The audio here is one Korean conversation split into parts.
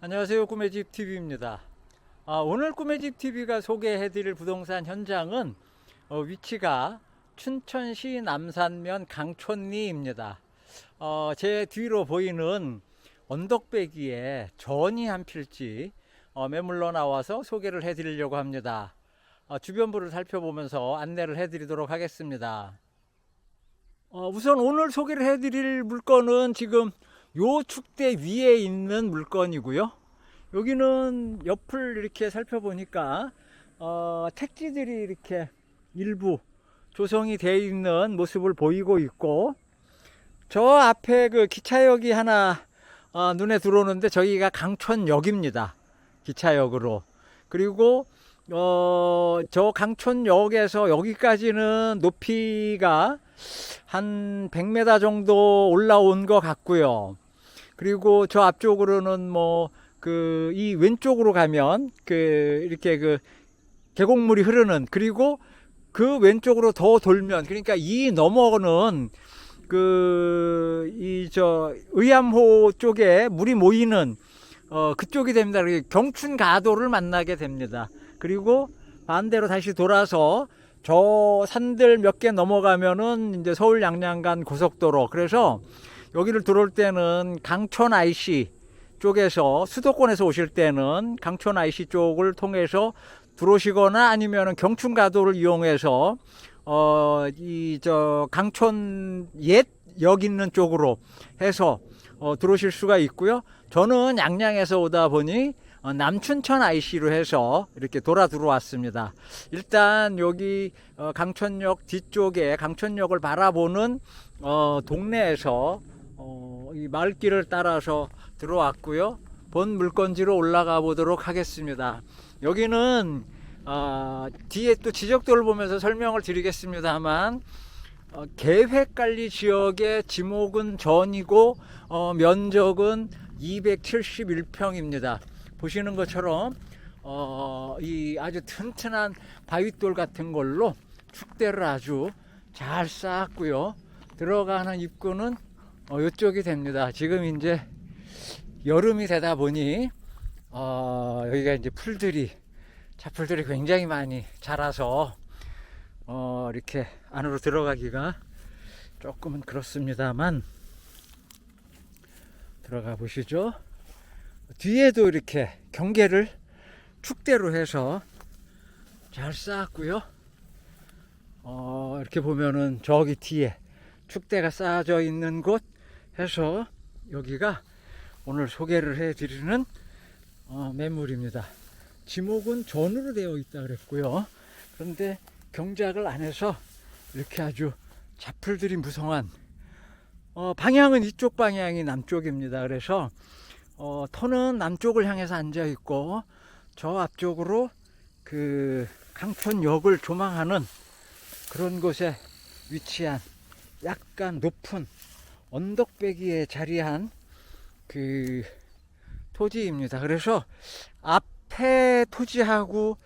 안녕하세요. 꿈의 집 TV입니다. 아, 오늘 꿈의 집 TV가 소개해드릴 부동산 현장은 어, 위치가 춘천시 남산면 강촌리입니다. 어, 제 뒤로 보이는 언덕배기에 전이 한 필지 어, 매물로 나와서 소개를 해드리려고 합니다. 어, 주변부를 살펴보면서 안내를 해드리도록 하겠습니다. 어, 우선 오늘 소개를 해드릴 물건은 지금 요 축대 위에 있는 물건이고요. 여기는 옆을 이렇게 살펴보니까 어, 택지들이 이렇게 일부 조성이 되어 있는 모습을 보이고 있고 저 앞에 그 기차역이 하나 어, 눈에 들어오는데 저기가 강촌역입니다. 기차역으로 그리고 어, 저 강촌역에서 여기까지는 높이가 한 100m 정도 올라온 것 같고요. 그리고 저 앞쪽으로는 뭐 그 이 왼쪽으로 가면 그 이렇게 그 계곡물이 흐르는 그리고 그 왼쪽으로 더 돌면 그러니까 이 너머는 그 이 저 의암호 쪽에 물이 모이는 어 그쪽이 됩니다. 그리고 경춘 가도를 만나게 됩니다. 그리고 반대로 다시 돌아서 저 산들 몇 개 넘어가면은 이제 서울 양양간 고속도로. 그래서 여기를 들어올 때는 강촌 IC 쪽에서 수도권에서 오실 때는 강촌 IC 쪽을 통해서 들어오시거나 아니면은 경춘가도를 이용해서 어 이 저 강촌 옛 역 있는 쪽으로 해서 어 들어오실 수가 있고요. 저는 양양에서 오다 보니 어, 남춘천 IC로 해서 이렇게 돌아 들어왔습니다. 일단 여기 어, 강천역 뒤쪽에 강천역을 바라보는 어, 동네에서 어, 이 마을길을 따라서 들어왔고요. 본 물건지로 올라가 보도록 하겠습니다. 여기는 어, 뒤에 또 지적도를 보면서 설명을 드리겠습니다만 어, 계획관리 지역의 지목은 전이고 어, 면적은 271평입니다. 보시는 것처럼 어, 이 아주 튼튼한 바위돌 같은 걸로 축대를 아주 잘 쌓았고요. 들어가는 입구는 어, 이쪽이 됩니다. 지금 이제 여름이 되다 보니 어, 여기가 이제 풀들이 잡풀들이 굉장히 많이 자라서 어, 이렇게 안으로 들어가기가 조금은 그렇습니다만 들어가 보시죠. 뒤에도 이렇게 경계를 축대로 해서 잘 쌓았고요. 어, 이렇게 보면은 저기 뒤에 축대가 쌓아져 있는 곳 해서 여기가 오늘 소개를 해드리는 어, 매물입니다. 지목은 전으로 되어 있다 그랬고요. 그런데 경작을 안 해서 이렇게 아주 잡풀들이 무성한 어, 방향은 이쪽 방향이 남쪽입니다. 그래서 어, 터는 남쪽을 향해서 앉아 있고 저 앞쪽으로 그 강촌역을 조망하는 그런 곳에 위치한 약간 높은 언덕배기에 자리한 그 토지입니다. 그래서 앞에 토지하고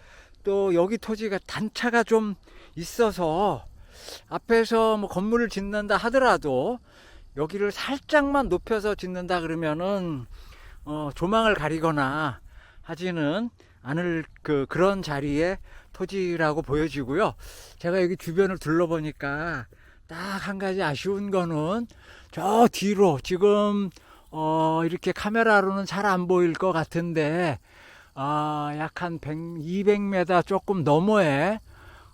또 여기 토지가 단차가 좀 있어서 앞에서 뭐 건물을 짓는다 하더라도 여기를 살짝만 높여서 짓는다 그러면은 어, 조망을 가리거나 하지는 않을 그 그런 자리에 토지라고 보여지고요. 제가 여기 주변을 둘러보니까 딱 한 가지 아쉬운 거는 저 뒤로 지금 어, 이렇게 카메라로는 잘 안 보일 것 같은데 아, 약한 100, 200m 조금 너머에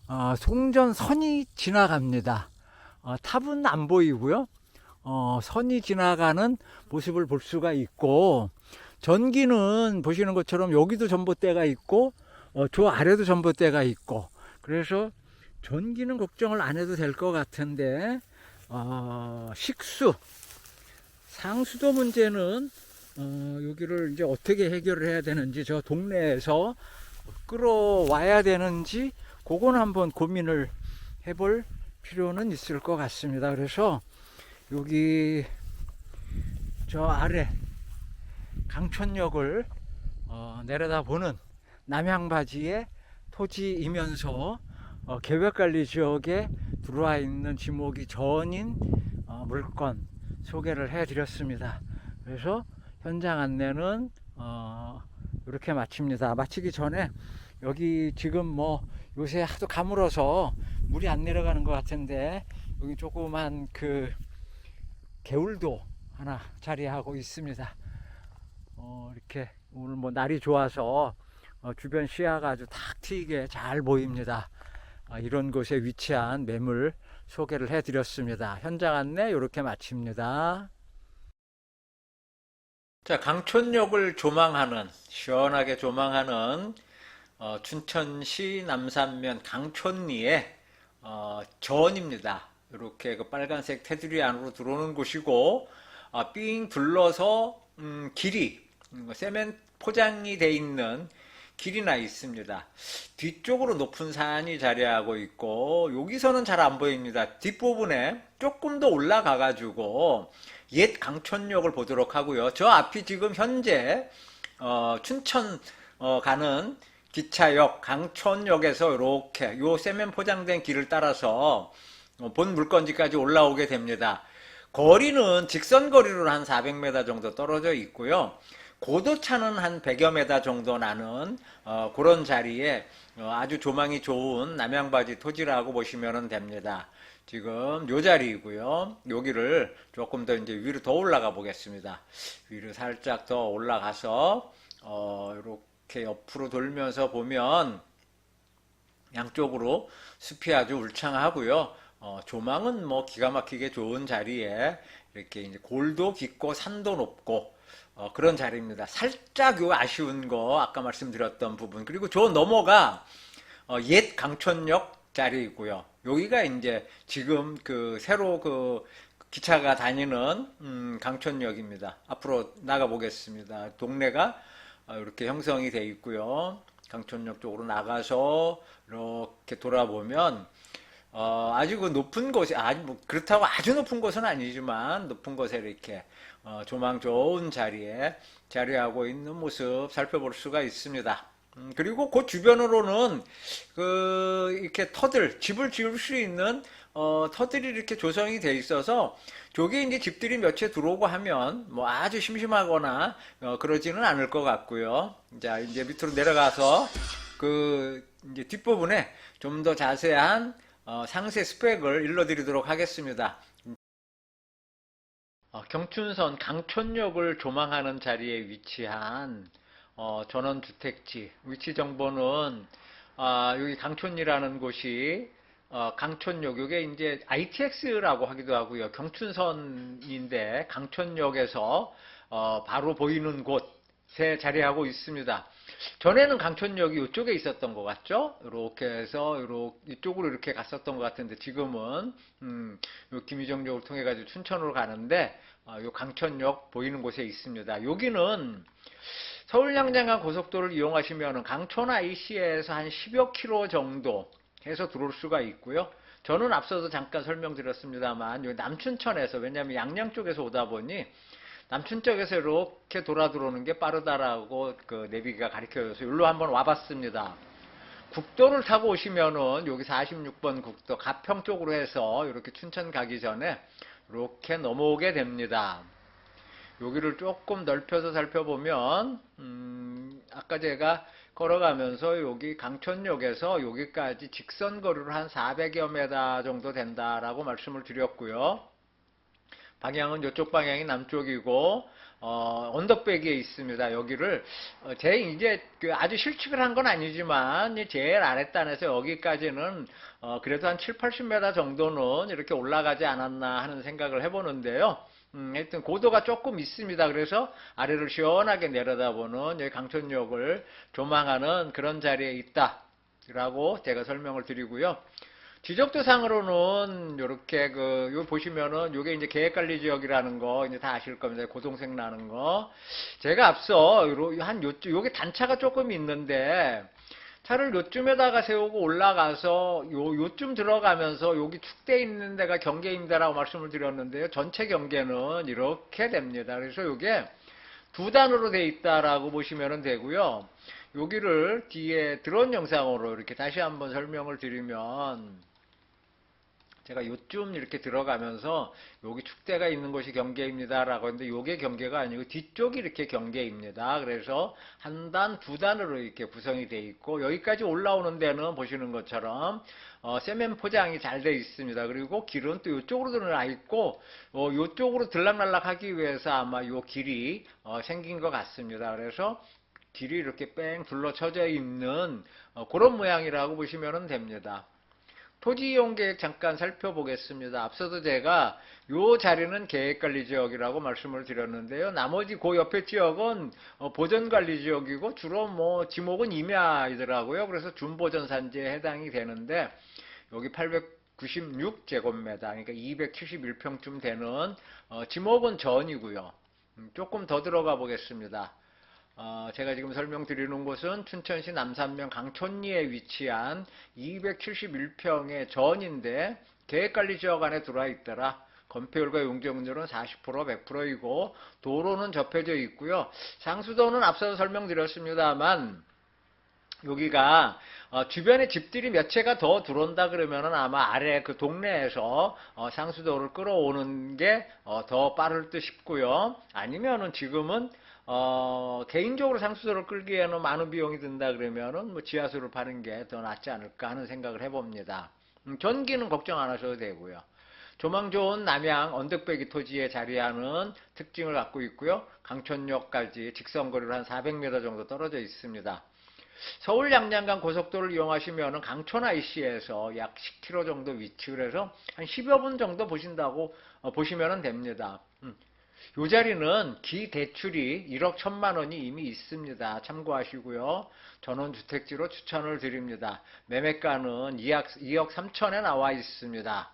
어, 송전선이 지나갑니다. 어, 탑은 안 보이고요. 어, 선이 지나가는 모습을 볼 수가 있고 전기는 보시는 것처럼 여기도 전봇대가 있고 어, 저 아래도 전봇대가 있고 그래서 전기는 걱정을 안 해도 될 것 같은데 어, 식수 상수도 문제는 어, 여기를 이제 어떻게 해결을 해야 되는지 저 동네에서 끌어와야 되는지 그건 한번 고민을 해볼 필요는 있을 것 같습니다. 그래서 여기 저 아래 강촌역을 어, 내려다보는 남양바지의 토지이면서 어, 계획관리 지역에 들어와 있는 지목이 전인 어, 물건 소개를 해드렸습니다. 그래서 현장 안내는 어, 이렇게 마칩니다. 마치기 전에 여기 지금 뭐 요새 하도 가물어서 물이 안 내려가는 것 같은데 여기 조그만 그 개울도 하나 자리하고 있습니다. 어, 이렇게 오늘 뭐 날이 좋아서 어, 주변 시야가 아주 탁 트이게 잘 보입니다. 아, 이런 곳에 위치한 매물 소개를 해드렸습니다. 현장 안내 이렇게 마칩니다. 자, 강촌역을 조망하는 시원하게 조망하는 어, 춘천시 남산면 강촌리의 어, 전입니다. 이렇게 그 빨간색 테두리 안으로 들어오는 곳이고 아, 삥 둘러서 음, 길이 음, 세멘 포장이 돼 있는 길이 나 있습니다. 뒤쪽으로 높은 산이 자리하고 있고 여기서는 잘 안 보입니다. 뒷부분에 조금 더 올라가 가지고 옛 강촌역을 보도록 하고요. 저 앞이 지금 현재 어, 춘천 어, 가는 기차역 강촌역에서 이렇게 요 세면 포장된 길을 따라서 어, 본 물건지까지 올라오게 됩니다. 거리는 직선 거리로 한 400m 정도 떨어져 있고요. 고도차는 한 100여 메다 정도 나는 어, 그런 자리에 어, 아주 조망이 좋은 남양바지 토지라고 보시면 됩니다. 지금 요 자리이고요. 여기를 조금 더 이제 위로 더 올라가 보겠습니다. 위로 살짝 더 올라가서 어, 이렇게 옆으로 돌면서 보면 양쪽으로 숲이 아주 울창하고요. 어, 조망은 뭐 기가 막히게 좋은 자리에 이렇게 이제 골도 깊고 산도 높고 어, 그런 자리입니다. 살짝 요 아쉬운 거 아까 말씀드렸던 부분 그리고 저 넘어가 어, 옛 강촌역 자리이고요. 여기가 이제 지금 그 새로 그 기차가 다니는 음, 강촌역입니다. 앞으로 나가 보겠습니다. 동네가 어, 이렇게 형성이 돼 있고요. 강촌역 쪽으로 나가서 이렇게 돌아보면 어, 아주 그 높은 곳에 아주 뭐 그렇다고 아주 높은 곳은 아니지만 높은 곳에 이렇게 어, 조망 좋은 자리에 자리하고 있는 모습 살펴볼 수가 있습니다. 음, 그리고 그 주변으로는 그 이렇게 터들 집을 지을 수 있는 어, 터들이 이렇게 조성이 돼 있어서 저기 이제 집들이 몇 채 들어오고 하면 뭐 아주 심심하거나 어, 그러지는 않을 것 같고요. 자 이제 밑으로 내려가서 그 이제 뒷부분에 좀 더 자세한 어, 상세 스펙을 일러드리도록 하겠습니다. 어, 경춘선 강촌역을 조망하는 자리에 위치한 어, 전원주택지. 위치 정보는 아, 여기 강촌이라는 곳이 어, 강촌역 이게 이제 ITX라고 하기도 하고요. 경춘선인데 강촌역에서 어, 바로 보이는 곳 에 자리하고 있습니다. 전에는 강촌역이 이쪽에 있었던 것 같죠? 이렇게 해서 이쪽으로 이렇게 갔었던 것 같은데 지금은 음, 요 김희정역을 통해 가지고 춘천으로 가는데 어, 요 강촌역 보이는 곳에 있습니다. 여기는 서울 양장간 고속도로를 이용하시면 강촌 IC에서 한 10여 킬로 정도 해서 들어올 수가 있고요. 저는 앞서도 잠깐 설명드렸습니다만 남춘천에서 왜냐하면 양양 쪽에서 오다 보니 남춘 쪽에서 이렇게 돌아 들어오는 게 빠르다라고 그 내비가 가르쳐줘서 여기로 한번 와봤습니다. 국도를 타고 오시면은 여기 46번 국도 가평 쪽으로 해서 이렇게 춘천 가기 전에 이렇게 넘어오게 됩니다. 여기를 조금 넓혀서 살펴보면 음, 아까 제가 걸어가면서 여기 강촌역에서 여기까지 직선 거리로 한 400여 메다 정도 된다라고 말씀을 드렸고요. 방향은 이쪽 방향이 남쪽이고 어, 언덕배기에 있습니다. 여기를 어, 제 이제 그 아주 실측을 한 건 아니지만 제일 아랫단에서 여기까지는 어, 그래도 한 7, 80m 정도는 이렇게 올라가지 않았나 하는 생각을 해보는데요. 음, 하여튼 고도가 조금 있습니다. 그래서 아래를 시원하게 내려다보는 여기 강촌역을 조망하는 그런 자리에 있다라고 제가 설명을 드리고요. 지적도상으로는 이렇게 그, 요 보시면은 요게 이제 계획관리 지역이라는 거 이제 다 아실 겁니다. 고동색 나는 거. 제가 앞서 요, 한 요쯤, 요게 단차가 조금 있는데 차를 요쯤에다가 세우고 올라가서 요, 요쯤 들어가면서 여기 축대 있는 데가 경계입니다라고 말씀을 드렸는데요. 전체 경계는 이렇게 됩니다. 그래서 요게 두 단으로 돼 있다라고 보시면 되고요. 여기를 뒤에 드론 영상으로 이렇게 다시 한번 설명을 드리면 제가 요쯤 이렇게 들어가면서 여기 축대가 있는 곳이 경계입니다 라고 했는데 요게 경계가 아니고 뒤쪽이 이렇게 경계입니다. 그래서 한 단, 두 단으로 이렇게 구성이 돼 있고 여기까지 올라오는 데는 보시는 것처럼 어, 세면 포장이 잘 돼 있습니다. 그리고 길은 또 이쪽으로 드러나 있고 어, 이쪽으로 들락날락 하기 위해서 아마 요 길이 어, 생긴 것 같습니다. 그래서 길이 이렇게 뺑 둘러쳐져 있는 어, 그런 모양이라고 보시면 됩니다. 토지 이용 계획 잠깐 살펴보겠습니다. 앞서도 제가 요 자리는 계획관리 지역이라고 말씀을 드렸는데요. 나머지 그 옆에 지역은 어, 보전관리 지역이고 주로 뭐 지목은 임야이더라고요. 그래서 준보전산지에 해당이 되는데 여기 896제곱미터 그러니까 271평쯤 되는 어, 지목은 전이고요. 음, 조금 더 들어가 보겠습니다. 어, 제가 지금 설명드리는 곳은 춘천시 남산면 강촌리에 위치한 271평의 전인데 계획관리지역 안에 들어와 있더라. 건폐율과 용적률은 40% 100%이고 도로는 접해져 있고요. 상수도는 앞서 설명드렸습니다만 여기가 어, 주변에 집들이 몇 채가 더 들어온다 그러면은 아마 아래 그 동네에서 어, 상수도를 끌어오는 게더 빠를 듯 싶고요. 아니면은 지금은 어, 개인적으로 상수도를 끌기에는 많은 비용이 든다 그러면은 뭐 지하수를 파는 게 더 낫지 않을까 하는 생각을 해봅니다. 음, 전기는 걱정 안 하셔도 되고요. 조망 좋은 남양 언덕배기 토지에 자리하는 특징을 갖고 있고요. 강촌역까지 직선거리로 한 400m 정도 떨어져 있습니다. 서울 양양간 고속도로를 이용하시면 강촌 IC에서 약 10km 정도 위치를 해서 한 10여 분 정도 보신다고 어, 보시면 됩니다. 음. 이 자리는 기대출이 1억 1천만 원이 이미 있습니다. 참고하시고요. 전원주택지로 추천을 드립니다. 매매가는 2억, 2억 3천에 나와 있습니다.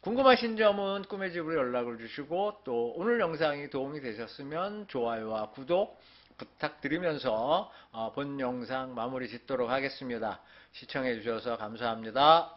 궁금하신 점은 꿈의 집으로 연락을 주시고 또 오늘 영상이 도움이 되셨으면 좋아요와 구독 부탁드리면서 어, 본 영상 마무리 짓도록 하겠습니다. 시청해 주셔서 감사합니다.